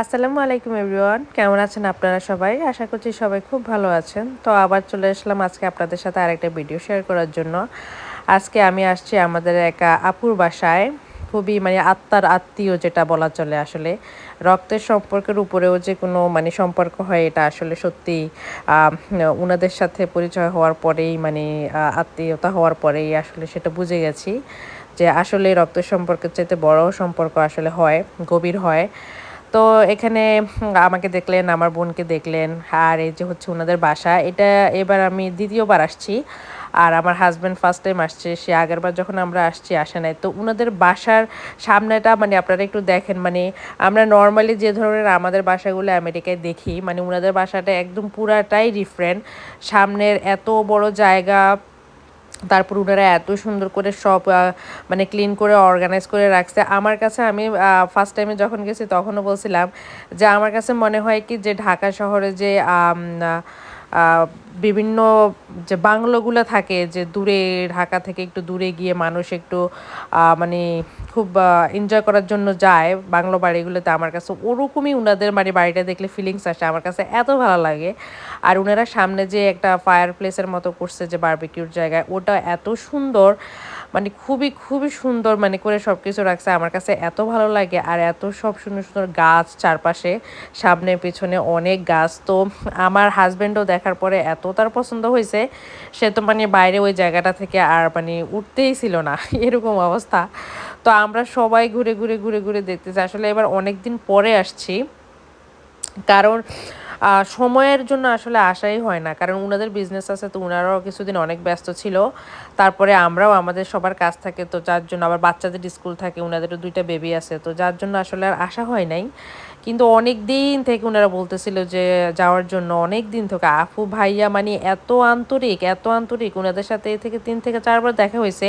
আসসালামু আলাইকুম এভরিওয়ান। কেমন আছেন আপনারা সবাই? আশা করছি সবাই খুব ভালো আছেন। তো আবার চলে আসলাম আজকে আপনাদের সাথে আরেকটা ভিডিও শেয়ার করার জন্য। আজকে আমি আসছি আমাদের এক আপুর বাসায়। খুবই মানে আত্মার আত্মীয় যেটা বলা চলে আসলে। রক্তের সম্পর্কের উপরেও যে কোনো মানে সম্পর্ক হয়, এটা আসলে সত্যি ওনাদের সাথে পরিচয় হওয়ার পরেই মানে আত্মীয়তা হওয়ার পরেই আসলে সেটা বুঝে গেছি যে আসলে রক্তের সম্পর্কের চাইতে বড় সম্পর্ক আসলে হয়, গভীর হয়। তো এখানে আমাকে দেখলেন, আমার বোনকে দেখলেন, আর এই যে হচ্ছে ওনাদের বাসা, এটা এবার আমি দ্বিতীয়বার আসছি, আর আমার হাজব্যান্ড ফার্স্ট টাইম আসছে, সে আগেরবার যখন আমরা আসছি, আসে নাই। তো ওনাদের বাসার সামনেটা মানে আপনারা একটু দেখেন মানে আমরা নর্মালি যে ধরনের আমাদের বাসাগুলো আমেরিকায় দেখি মানে ওনাদের বাসাটা একদম পুরাটাই ডিফারেন্ট সামনের এত বড় জায়গা তারপর ওনারা এত সুন্দর করে সব মানে ক্লিন করে অর্গানাইজ করে রাখছে। আমার কাছে আমি ফার্স্ট টাইমে যখন গেছি তখনও বলছিলাম যে, আমার কাছে মনে হয় কি যে ঢাকা শহরে যে বিভিন্ন যে বাংলোগুলো থাকে, যে দূরে, ঢাকা থেকে একটু দূরে গিয়ে মানুষ একটু মানে খুব এনজয় করার জন্য যায় বাংলো বাড়িগুলোতে আমার কাছে। ওরকমই ওনাদের মানে বাড়িটা দেখলে ফিলিংস আসে। আমার কাছে এত ভালো লাগে। আর ওনারা সামনে যে একটা ফায়ার প্লেসের মতো করছে যে বার্বিকিউর জায়গায়, ওটা এত সুন্দর। মানে খুবই খুবই সুন্দর মানে করে সব কিছু রাখছে। আমার কাছে এত ভালো লাগে আর এত সব সুন্দর সুন্দর গাছ চারপাশে, সামনে, পিছনে অনেক গাছ। তো আমার হাজব্যান্ডও দেখার পরে এত তার পছন্দ হয়েছে, সে তো মানে বাইরে ওই জায়গাটা থেকে আর মানে উঠতেই ছিল না, এরকম অবস্থা। তো আমরা সবাই ঘুরে ঘুরে ঘুরে ঘুরে দেখতেছি আসলে এবার অনেক দিন পরে আসছি। কারণ সময়ের জন্য আসলে আসাই হয় না। কারণ ওনাদের বিজনেস আছে তো ওনারাও কিছুদিন অনেক ব্যস্ত ছিল। তারপরে আমরাও আমাদের সবার কাজ থাকে তো যার জন্য আবার বাচ্চাদের স্কুল থাকে ওনাদেরও দুইটা বেবি আছে তো যার জন্য আসলে আর আসা হয় নাই। কিন্তু অনেক দিন থেকে ওনারা বলতেছিল যে যাওয়ার জন্য, অনেক দিন থেকে। আফু ভাইয়া মানে এত আন্তরিক এত আন্তরিক। ওনাদের সাথে এ থেকে তিন থেকে চারবার দেখা হয়েছে।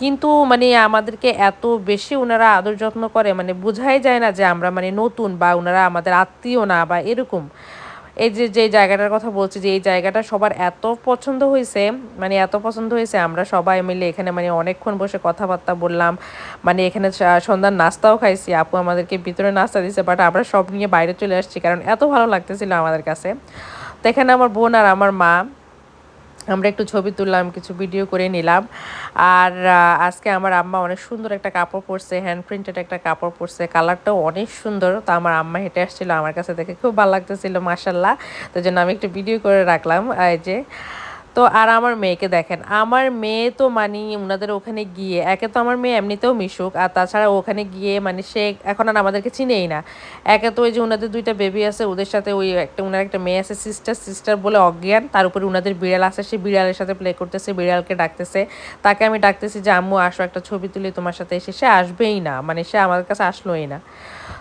কিন্তু মানে আমাদেরকে এত বেশি ওনারা আদর যত্ন করে মানে বোঝাই যায় না যে আমরা মানে নতুন বা ওনারা আমাদের আত্মীয় না বা এরকম। এই যে যে জায়গাটার কথা বলছি, যে এই জায়গাটা সবার এত পছন্দ হয়েছে মানে এত পছন্দ হয়েছে আমরা সবাই মিলে এখানে মানে অনেকক্ষণ বসে কথাবার্তা বললাম মানে এখানে সন্ধ্যার নাস্তাও খাইছি, আপু আমাদেরকে ভিতরে নাস্তা দিয়েছে বাট আমরা সব নিয়ে বাইরে চলে আসছি, কারণ এত ভালো লাগতেছিল আমাদের কাছে। তো এখানে আমার বোন আর আমার মা আমরা একটু ছবি তুললাম, কিছু ভিডিও করে নিলাম। আর আজকে আমার আম্মা অনেক সুন্দর একটা কাপড় পরছে হ্যান্ড প্রিন্টেড একটা কাপড় পরছে কালারটাও অনেক সুন্দর। তো আমার আম্মা হেঁটে আসছিল, আমার কাছে দেখে খুব ভালো লাগতেছিল মাসাল্লাহ তো জন্য আমি একটু ভিডিও করে রাখলাম, এই যে তো আর আমার মেয়েকে দেখেন, আমার মেয়ে তো মানে ওনাদের ওখানে গিয়ে, একে তো আমার মেয়ে এমনিতেও মিশুক, আর তাছাড়া ওখানে গিয়ে মানে সে এখন আর আমাদেরকে চিনেই না। একে তো ওই যে ওনাদের দুইটা বেবি আছে, ওদের সাথে ওই একটা ওনার একটা মেয়ে আছে সিস্টার সিস্টার বলে অজ্ঞান, তার উপরে ওনাদের বিড়াল আছে, সে বিড়ালের সাথে প্লে করতেছে, বিড়ালকে ডাকতেছে। তাকে আমি ডাকতেছি যে, আম্মু, আসো একটা ছবি তুলি তোমার সাথে। এসে সে আসবেই না মানে সে আমাদের কাছে আসলোই না।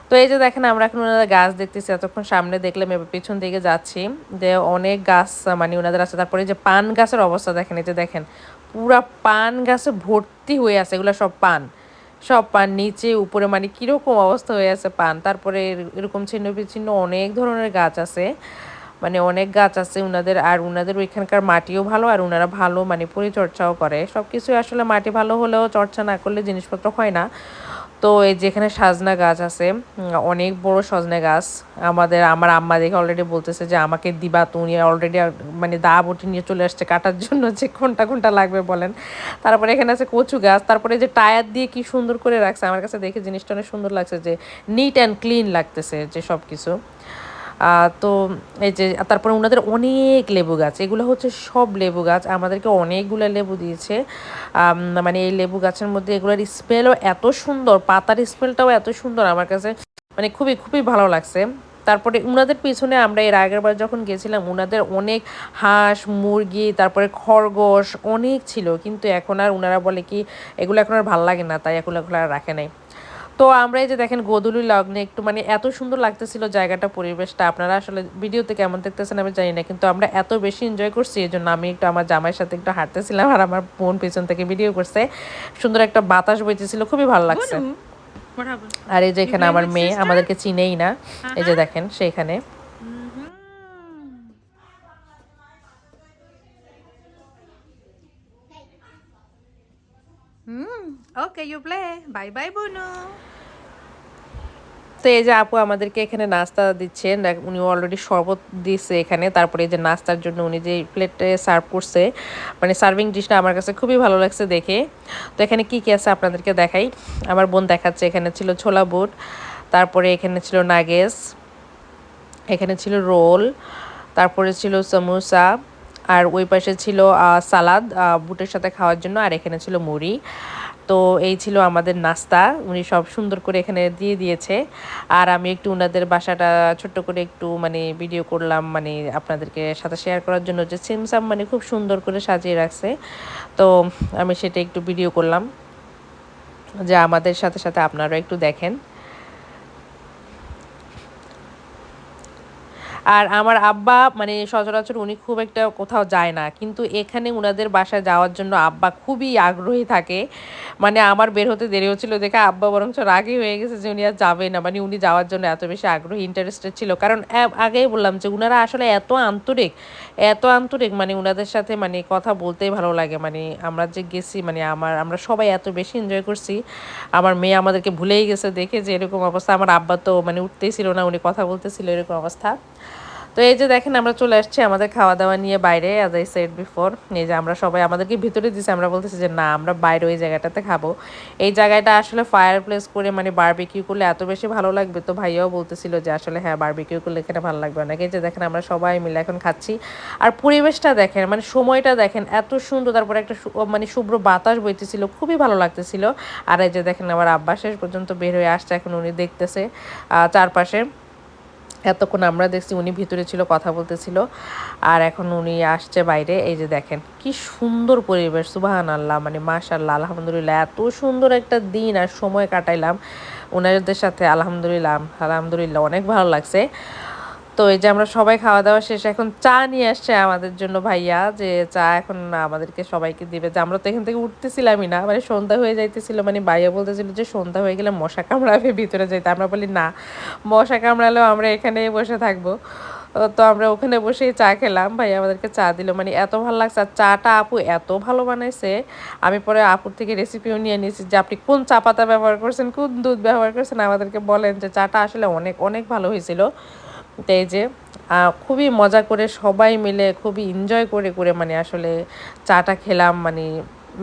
তো এই যে দেখেন, আমরা এখন ওনাদের গাছ দেখতেছি, এতক্ষণ সামনে দেখলাম, এবার পিছন দিকে যাচ্ছি। যে অনেক গাছ মানে ওনাদের আছে, তারপরে যে পান গাছের অবস্থা দেখেন, এই যে দেখেন, পুরা পান গাছে ভর্তি হয়ে আছে, এগুলো সব পান। সব পান, নিচে, উপরে মানে কীরকম অবস্থা হয়ে আছে পান। তারপরে এরকম ছিন্ন বিচ্ছিন্ন অনেক ধরনের গাছ আছে। মানে অনেক গাছ আছে উনাদের, আর উনাদের ওইখানকার মাটিও ভালো, আর উনারা ভালো মানে পরিচর্যাও করে। সব কিছুই আসলে মাটি ভালো হলেও চর্চা না করলে জিনিসপত্র হয় না। তো এই যেখানে সাজনা গাছ আছে অনেক বড় সজনা গাছ। আমাদের, আমার আম্মা দেখে অলরেডি বলতেছে যে, আমাকে দিবা তুমি। অলরেডি মানে দা বটি নিয়ে চলে আসছে কাটার জন্য যে কোনটা কোনটা লাগবে বলেন। তারপরে এখানে আছে কচু গাছ। তারপরে যে টায়ার দিয়ে কি সুন্দর করে রাখছে, আমার কাছে দেখে জিনিসটা অনেক সুন্দর লাগছে যে নিট অ্যান্ড ক্লিন লাগতেছে যে সব কিছু তো এই যে তারপরে ওনাদের অনেক লেবু গাছ, এগুলো হচ্ছে সব লেবু গাছ, আমাদেরকে অনেকগুলো লেবু দিয়েছে। মানে এই লেবু গাছের মধ্যে এগুলোর স্মেলও এত সুন্দর, পাতার স্মেলটাও এত সুন্দর আমার কাছে মানে খুবই খুবই ভালো লাগছে। তারপরে উনাদের পিছনে আমরা এর আগের বার যখন গেছিলাম, উনাদের অনেক হাঁস, মুরগি, তারপরে খরগোশ অনেক ছিল, কিন্তু এখন আর উনারা বলে কি, এগুলো এখন আর ভালো লাগে না, তাই এগুলো এগুলো আর রাখে নাই। তো আমরা এই যে দেখেন গোধূলি লগ্নে একটু মানে এত সুন্দর লাগতেছিল জায়গাটা পরিবেশটা। আপনারা আসলে ভিডিওতে কেমন দেখতেছেন আমি জানি না কিন্তু আমরা এত বেশি এনজয় করছি এই জন্য আমি একটু আমার জামাইয়ের সাথে একটু হাঁটতেছিলাম আর আমার বোন পেছন থেকে ভিডিও করছে। সুন্দর একটা বাতাস বইতেছিল খুবই ভালো লাগছে। আর এই যে এখানে আমার মেয়ে আমাদেরকে চিনেই না। এই যে দেখেন সেখানে Hmm. Okay, you play. Bye bye, Bruno. তো এই যে আপু আমাদেরকে এখানে নাস্তা দিচ্ছেন উনি অলরেডি শরবত দিচ্ছে এখানে, তারপরে এই যে নাস্তার জন্য উনি যে প্লেটে সার্ভ করছে মানে সার্ভিং ডিশটা আমার কাছে খুবই ভালো লাগছে দেখে। তো এখানে কি কি আছে আপনাদেরকে দেখাই? আমার বোন দেখাচ্ছে, এখানে ছিল ছোলা বুট, তারপরে এখানে ছিল নাগেস এখানে ছিল রোল তারপরে ছিল সমোসা আর ওই পাশে ছিল সালাদ বুটের সাথে খাওয়ার জন্য, আর এখানে ছিল মুড়ি। তো এই ছিল আমাদের নাস্তা। উনি সব সুন্দর করে এখানে দিয়ে দিয়েছে। আর আমি একটু ওনাদের বাসাটা ছোট্ট করে একটু মানে ভিডিও করলাম মানে আপনাদেরকে সাথে শেয়ার করার জন্য যে সিমসাম মানে খুব সুন্দর করে সাজিয়ে রাখছে। তো আমি সেটা একটু ভিডিও করলাম। যা আমাদের সাথে সাথে আপনারা একটু দেখেন। আর আমার আব্বা মানে সচরাচর উনি খুব একটা কোথাও যায় না। কিন্তু এখানে উনাদের বাসায় যাওয়ার জন্য আব্বা খুবই আগ্রহী থাকে। মানে আমার বের হতে দেরি হচ্ছিল দেখে আব্বা বরঞ্চ রাগই হয়ে গেছে যে উনি আর যাবে না। মানে উনি যাওয়ার জন্য এত বেশি আগ্রহী ইন্টারেস্টেড ছিল। কারণ আগেই বললাম যে উনারা আসলে এত আন্তরিক এত আন্তরিক মানে উনাদের সাথে মানে কথা বলতেই ভালো লাগে। মানে আমরা যে গেছি মানে আমার, আমরা সবাই এত বেশি এনজয় করছি। আমার মেয়ে আমাদেরকে ভুলেই গেছে দেখে যে এরকম অবস্থা। আমার আব্বা তো মানে উঠতেই ছিল না, উনি কথা বলতেছিল এরকম অবস্থা। তো এই যে দেখেন, আমরা চলে আসছি আমাদের খাওয়া দাওয়া নিয়ে বাইরে অ্যাজ আই সেড বিফোর এই যে আমরা সবাই আমাদেরকে ভিতরে দিছি, আমরা বলতেছি যে না, আমরা বাইরে ওই জায়গাটাতে খাব। এই জায়গাটা আসলে ফায়ার প্লেস করে মানে বারবিকিউ করলে এত বেশি ভালো লাগবে তো ভাইয়াও বলতেছিল যে আসলে হ্যাঁ বারবিকিউ করলে এখানে ভালো লাগবে অনেকে। যে দেখেন, আমরা সবাই মিলে এখন খাচ্ছি। আর পরিবেশটা দেখেন মানে সময়টা দেখেন, এত সুন্দর। তারপরে একটা মানে শুভ্র বাতাস বইতেছিল, খুবই ভালো লাগতেছিল। আর এই যে দেখেন, আমার আব্বা শেষ পর্যন্ত বের হয়ে আসছে, এখন উনি দেখতেছে চারপাশে। এতক্ষণ আমরা দেখছি উনি ভিতরে ছিল, কথা বলতেছিল। আর এখন উনি আসছে বাইরে, এই যে দেখেন, কি সুন্দর পরিবেশ সুবাহান আল্লাহ মানে মাশাল্লাহ আলহামদুলিল্লাহ, এত সুন্দর একটা দিন আর সময় কাটাইলাম। ওনাদের সাথে আলহামদুলিল্লাহ আলহামদুলিল্লাহ, অনেক ভালো লাগছে। তো এই যে আমরা সবাই খাওয়া দাওয়া শেষ এখন চা নিয়ে আসছে আমাদের জন্য ভাইয়া, যে চা এখন আমাদেরকে সবাইকে দিবে। যে আমরা তো এখান থেকে উঠতেছিলামই না মানে সন্ধ্যা হয়ে যাইতেছিল মানে ভাইয়া বলতেছিল যে সন্ধ্যা হয়ে গেলে মশা কামড়াবে, ভিতরে যাইতে। আমরা বলি, না, মশা কামড়ালেও আমরা এখানে বসে থাকব। তো আমরা ওখানে বসেই চা খেলাম ভাই আমাদেরকে চা দিল। মানে এত ভালো লাগছে, আর চাটা আপু এত ভালো বানাইছে। আমি পরে আপুর থেকে রেসিপিও নিয়ে নিয়েছি, যে আপনি কোন চা পাতা ব্যবহার করছেন, কোন দুধ ব্যবহার করছেন, আমাদেরকে বলেন যে চাটা আসলে অনেক অনেক ভালো হয়েছিল। এই যে খুবই মজা করে সবাই মিলে, খুবই এনজয় করে করে মানে আসলে চাটা খেলাম মানে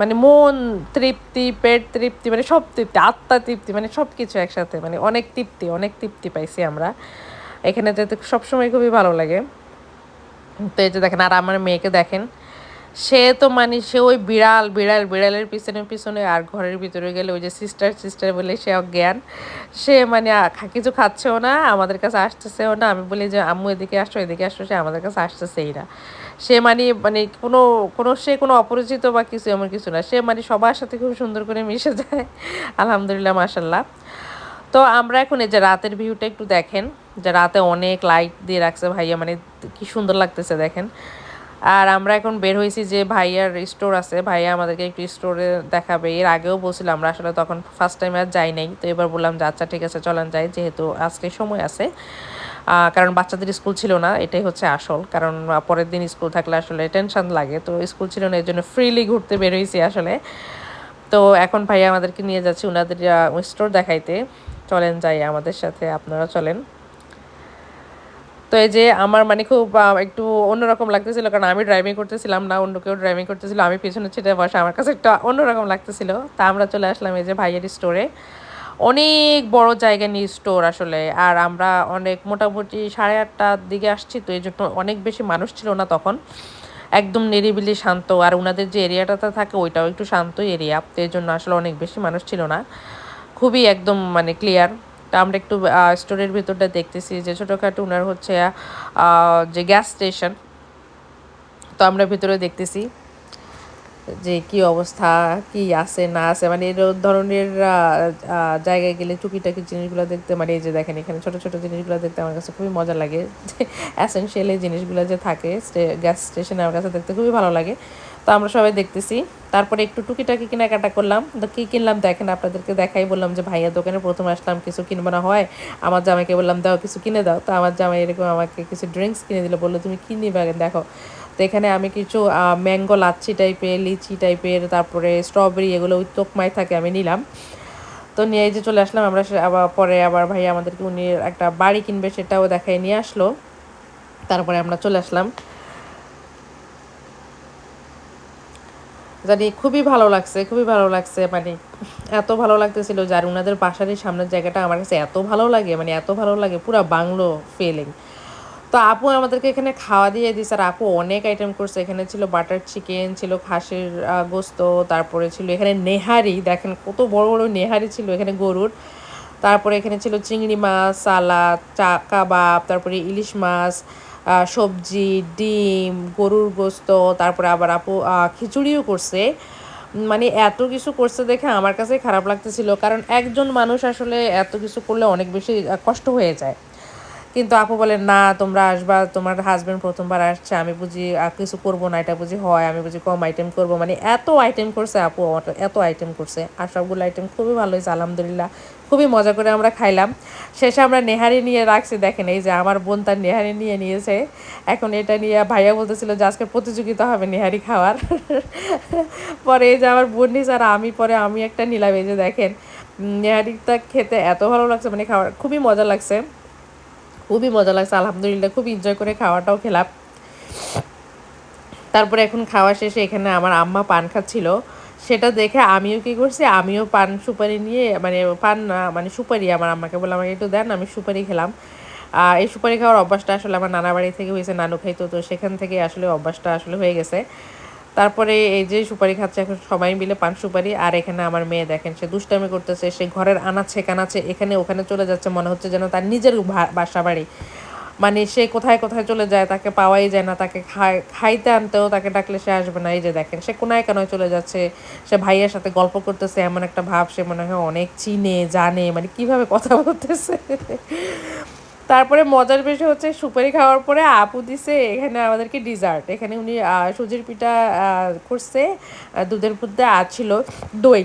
মানে মন তৃপ্তি, পেট তৃপ্তি মানে সব তৃপ্তি, আত্মা তৃপ্তি মানে সব কিছু একসাথে মানে অনেক তৃপ্তি অনেক তৃপ্তি পাইছি আমরা। এখানে যেতে সবসময় খুবই ভালো লাগে। তো এই যে দেখেন, আর আমার মেয়েকে দেখেন সে তো মানে সে ওই বিড়াল বিড়াল, বিড়ালের পিছনে পিছনে আর ঘরের ভিতরে গেলে ওই যে সিস্টার সিস্টার বলে সে অজ্ঞান। সে মানে কিছু খাচ্ছেও না, আমাদের কাছে আসতেছেও না। আমি বলি যে, আম্মু, এদিকে আসো এদিকে আসো। সে আমাদের কাছে আসতেছেই না। সে মানে মানে কোনো কোনো, সে কোনো অপরিচিত বা কিছু এমন কিছু না। সে মানে সবার সাথে খুব সুন্দর করে মিশে যায়। আলহামদুলিল্লাহ মাসাল্লাহ তো আমরা এখন এই যে রাতের ভিউটা একটু দেখেন। যে রাতে অনেক লাইট দিয়ে রাখছে ভাইয়া মানে কি সুন্দর লাগতেছে দেখেন। আর আমরা এখন বের হয়েছি যে ভাইয়ার স্টোর আছে। ভাইয়া আমাদেরকে একটু স্টোরে দেখাবে। এর আগেও বলছিলাম আমরা আসলে তখন ফার্স্ট টাইম আর যাই নাই। তো এবার বললাম যে আচ্ছা ঠিক আছে, চলেন যাই। যেহেতু আজকে সময় আছে। কারণ বাচ্চাদের স্কুল ছিল না, এটাই হচ্ছে আসল। কারণ পরের দিন স্কুল থাকলে আসলে টেনশন লাগে। তো স্কুল ছিল না, এর জন্য ফ্রিলি ঘুরতে বের হয়েছি আসলে। তো এখন ভাইয়া আমাদেরকে নিয়ে যাচ্ছে ওনাদের স্টোর দেখাইতে। চলেন যাই আমাদের সাথে, আপনারা চলেন। এই যে আমার মানে খুব একটু অন্যরকম লাগতেছিল, কারণ আমি ড্রাইভিং করতেছিলাম না অন্য কেউ ড্রাইভিং করতেছিল, আমি পিছনে ছিটে বসে আমার কাছে একটা অন্যরকম লাগতেছিল। তা আমরা চলে আসলাম এই যে ভাইয়ের স্টোরে অনেক বড় জায়গা নিয়ে স্টোর আসলে, আর আমরা অনেক মোটামুটি সাড়ে আটটার দিকে আসছি, তো এই জন্য অনেক বেশি মানুষ ছিল না তখন। একদম নিরিবিলি শান্ত, আর ওনাদের যে এরিয়াটাতে থাকে, ওইটাও একটু শান্ত এরিয়া তো এই জন্য আসলে অনেক বেশি মানুষ ছিল না। খুবই একদম মানে ক্লিয়ার তা আমরা একটু স্টোরের ভিতরটা দেখতেছি যে ছোটোখাটো ওনার হচ্ছে যে গ্যাস স্টেশন তো আমরা ভিতরে দেখতেছি যে কি অবস্থা, কি আছে, না আছে। মানে এর ধরনের জায়গায় গেলে টুকিটাকি জিনিসগুলো দেখতে মানে এই যে দেখেন এখানে ছোট ছোট জিনিসগুলো দেখতে আমার কাছে খুবই মজা লাগে। অ্যাসেনশিয়াল এই জিনিসগুলো যে থাকে গ্যাস স্টেশনে আমার কাছে দেখতে খুবই ভালো লাগে। তো আমরা সবাই দেখতেছি। তারপরে একটু টুকিটাকি কেনাকাটা করলাম। তো কী কিনলাম দেখেন, আপনাদেরকে দেখাই বললাম যে, ভাইয়া, দোকানে প্রথম আসলাম, কিছু কিনবো না হয়। আমার জামাইকে বললাম, দাও, কিছু কিনে দাও। তো আমার জামাই এরকম আমাকে কিছু ড্রিঙ্কস কিনে দিল, বলল, তুমি কি নিবে? দেখো। তো এখানে আমি কিছু ম্যাঙ্গো লাচ্ছি টাইপের লিচি টাইপের তারপরে স্ট্রবেরি এগুলো ওই তোকমাই থাকে, আমি নিলাম। তো নিয়ে যে চলে আসলাম, আমরা আবার পরে আবার ভাই আমাদেরকে উনি একটা বাড়ি কিনবে সেটাও দেখাই নিয়ে আসলো। তারপরে আমরা চলে আসলাম। জানি, খুবই ভালো লাগছে, খুবই ভালো লাগছে মানে এত ভালো লাগতেছিল যে আর ওনাদের বাসারই সামনের জায়গাটা আমার কাছে এত ভালো লাগে মানে এত ভালো লাগে, পুরো বাংলো ফিলিং তো আপু আমাদেরকে এখানে খাওয়া দিয়ে দিয়েছে, আর আপু অনেক আইটেম করছে, এখানে ছিল বাটার চিকেন ছিল খাসির গোস্ত, তারপরে ছিল এখানে নেহারি, দেখেন কত বড় বড় নেহারি ছিল এখানে গরুর। তারপরে এখানে ছিল চিংড়ি মাছ, সালাদ, চা, কাবাব, তারপরে ইলিশ মাছ সবজি, ডিম, গরুর গোস্ত, তারপরে আবার আপু খিচুড়িও করছে। মানে এত কিছু করছে দেখে আমার কাছে খারাপ লাগতেছিল। কারণ একজন মানুষ আসলে এত কিছু করলে অনেক বেশি কষ্ট হয়ে যায়। কিন্তু আপু বলেন না, তোমরা আসবা, তোমার হাজবেন্ড প্রথমবার আসছে, আমি বুঝি কিছু করব না, এটা বুঝি হয়, আমি বুঝি কম আইটেম করব। মানে এত আইটেম করছে আপু এত আইটেম করছে। আর সবগুলো আইটেম খুবই ভালো হয়েছে, আলহামদুলিল্লাহ। খুবই মজা করে আমরা খাইলাম। শেষে আমরা নেহারি নিয়ে রাখছি, দেখেন এই যে আমার বোন তার নেহারি নিয়ে নিয়েছে। এখন এটা নিয়ে ভাইয়া বলতেছিল যে, আজকে প্রতিযোগিতা হবে নেহারি খাওয়ার। পরে এই যে আমার বোন নিয়েছে, আর আমি পরে, আমি একটা নিলাম, এই যে দেখেন নেহারিটা খেতে এত ভালো লাগছে মানে খাওয়ার, খুবই মজা লাগছে। খুবই মজা লাগছে, আলহামদুলিল্লাহ, খুব এনজয় করে খাওয়াটাও খেলাম। তারপরে এখন খাওয়া শেষে এখানে আমার আম্মা পান খাচ্ছিল। সেটা দেখে আমিও কি করছি, আমিও পান সুপারি নিয়ে মানে পান না মানে সুপারি আমার আম্মাকে বললাম, আমাকে একটু দেন, আমি সুপারি খেলাম। এই সুপারি খাওয়ার অভ্যাসটা আসলে আমার নানা বাড়ি থেকে হয়েছে, নানু খাইতো, তো সেখান থেকে আসলে অভ্যাসটা আসলে হয়ে গেছে। তারপরে এই যে সুপারি খাচ্ছে, এখন সবাই মিলে পান সুপারি, আর এখানে আমার মেয়ে দেখেন, সে দুষ্টামি করতেছে, সে ঘরের আনাচ্ছে, কানাচ্ছে, এখানে ওখানে চলে যাচ্ছে, মনে হচ্ছে যেন তার নিজের বাসা বাড়ি মানে সে কোথায় কোথায় চলে যায় তাকে পাওয়াই যায় না, তাকে খায়, খাইতে আনতেও তাকে ডাকলে সে আসবে না। এই যে দেখেন, সে কোনায় কানায় চলে যাচ্ছে, সে ভাইয়ের সাথে গল্প করতেছে, এমন একটা ভাব, সে মনে হয় অনেক চিনে, জানে মানে কীভাবে কথা বলতেছে। তারপরে মজার বিষয় হচ্ছে সুপারি খাওয়ার পরে আপু দিছে এখানে আমাদেরকে ডিজার্ট এখানে উনি সুজির পিঠা করছে দুধের মধ্যে আর ছিল দই।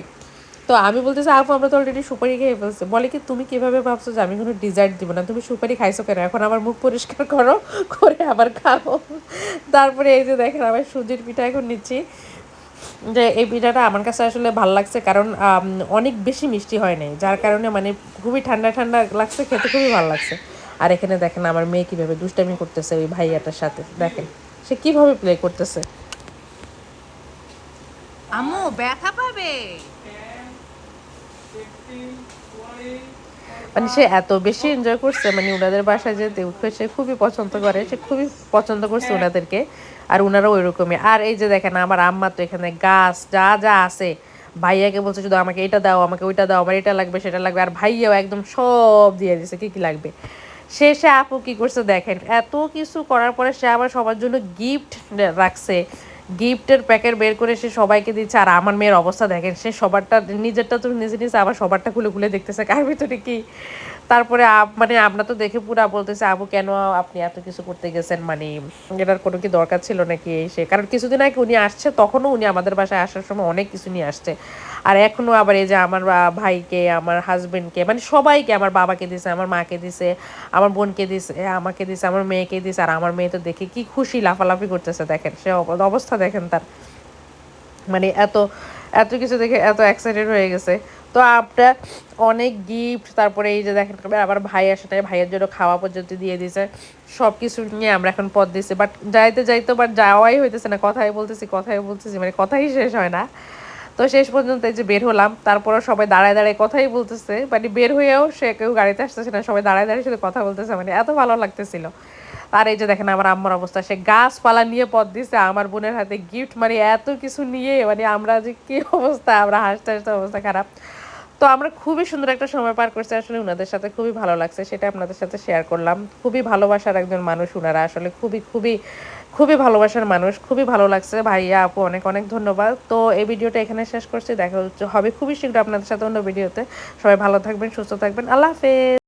তো আমি বলতেছি, আপু, আমরা তো অলরেডি সুপারি খেয়ে ফেলছি। বলে কি, তুমি কীভাবে ভাবছ যে আমি কোনো ডিজার্ট দিব না? তুমি সুপারি খাইছো কেন? এখন আমার মুখ পরিষ্কার করো, করে আবার খাও তারপরে এই যে দেখেন আবার সুজির পিঠা এখন নিচ্ছি। যে এই পিঠাটা আমার কাছে আসলে ভালো লাগছে কারণ অনেক বেশি মিষ্টি হয় নাই। যার কারণে মানে খুবই ঠান্ডা ঠান্ডা লাগছে, খেতে খুবই ভালো লাগছে। আর এখানে দেখেন আমার মেয়ে কীভাবে দুষ্টামি করতেছে ওই ভাইয়াটার সাথে। দেখেন সে কীভাবে প্লে করতেছে। আম্মু ব্যথা পাবে। মানে সে এত বেশি এনজয় করছে মানে ওনাদের বাসায় যেতে উঠে সে খুবই পছন্দ করে সে খুবই পছন্দ করছে ওনাদেরকে আর ওনারা ওই রকমই আর এই যে দেখেন আমার আম্মা তো এখানে গাছ যা যা আছে ভাইয়াকে বলছে শুধু আমাকে এটা দাও আমাকে ওইটা দাও আমার এটা লাগবে সেটা লাগবে আর ভাইয়াও একদম সব দিয়ে দিছে কি কি লাগবে। শেষে আপু কি করছে দেখেন, এত কিছু করার পরে সে আবার সবার জন্য গিফট রাখছে। গিফটের প্যাকেট বের করে সে সবাইকে দিচ্ছে। আর আমার মেয়ের অবস্থা দেখেন, সে সবারটা, নিজেরটা তো নিজে নিজে আবার সবারটা খুলে খুলে দেখতেছে, কার ভিতরে কি? তারপরে মানে আমরা তো দেখে পুরা বলতেছে আবু কেন আপনি এত কিছু করতে গেছেন? মানে এটার কোনো কি দরকার ছিল নাকি এই সে? কারণ কিছুদিন আগে উনি আসছে, তখনও উনি আমাদের বাসায় আসার সময় অনেক কিছু নিয়ে আসছে। আর এখনও আবার এই যে আমার ভাইকে, আমার হাজবেন্ডকে মানে সবাইকে, আমার বাবাকে দিছে, আমার মাকে দিছে, আমার বোনকে দিছে, আমাকে দিছে, আমার মেয়েকে দিছে, আর আমার মেয়ে তো দেখে কি খুশি, লাফালাফি করতেছে, দেখেন, সে অবস্থা দেখেন তার। মানে এত এত কিছু দেখে এত এক্সাইটেড হয়ে গেছে। তো আমরা অনেক গিফট তারপরে এই যে দেখেন আবার ভাই আসে নাই ভাইয়ের জন্য খাওয়া পর্যন্ত দিয়ে দিয়েছে সব কিছু নিয়ে আমরা এখন পথ দিচ্ছি বাট যাইতে যাইতে বাট যাওয়াই হইতেছে না, কথাই বলতেছি কথাই বলতেছি মানে কথাই শেষ হয় না। তো শেষ পর্যন্ত এই যে বের হলাম তারপরে সবাই দাঁড়ায় দাঁড়ায় কথাই বলতেছে মানে বের হয়েও সে কেউ গাড়িতে আসতেছে না, সবাই দাঁড়ায় দাঁড়িয়ে শুধু কথা বলতেছে মানে এত ভালো লাগতেছিল। আর এই যে দেখেন আমার আম্মার অবস্থা, সে গাছপালা নিয়ে পথ দিছে, আমার বোনের হাতে গিফট মানে এত কিছু নিয়ে মানে আমরা যে কি অবস্থা, আমরা হাসতে হাসতে অবস্থা খারাপ। তো আমরা খুবই সুন্দর একটা সময় পার করছি, আসলে ওনাদের সাথে খুবই ভালো লাগছে সেটা আপনাদের সাথে শেয়ার করলাম। খুবই ভালোবাসার একজন মানুষ ওনারা আসলে খুবই খুবই খুবই ভালোবাসার মানুষ, খুবই ভালো লাগছে। ভাইয়া, আপু, অনেক অনেক ধন্যবাদ। তো এই ভিডিওটা এখানে শেষ করছি। দেখা হচ্ছে হবে খুবই শীঘ্র আপনাদের সাথে অন্য ভিডিওতে। সবাই ভালো থাকবেন, সুস্থ থাকবেন। আল্লাহ হাফেজ।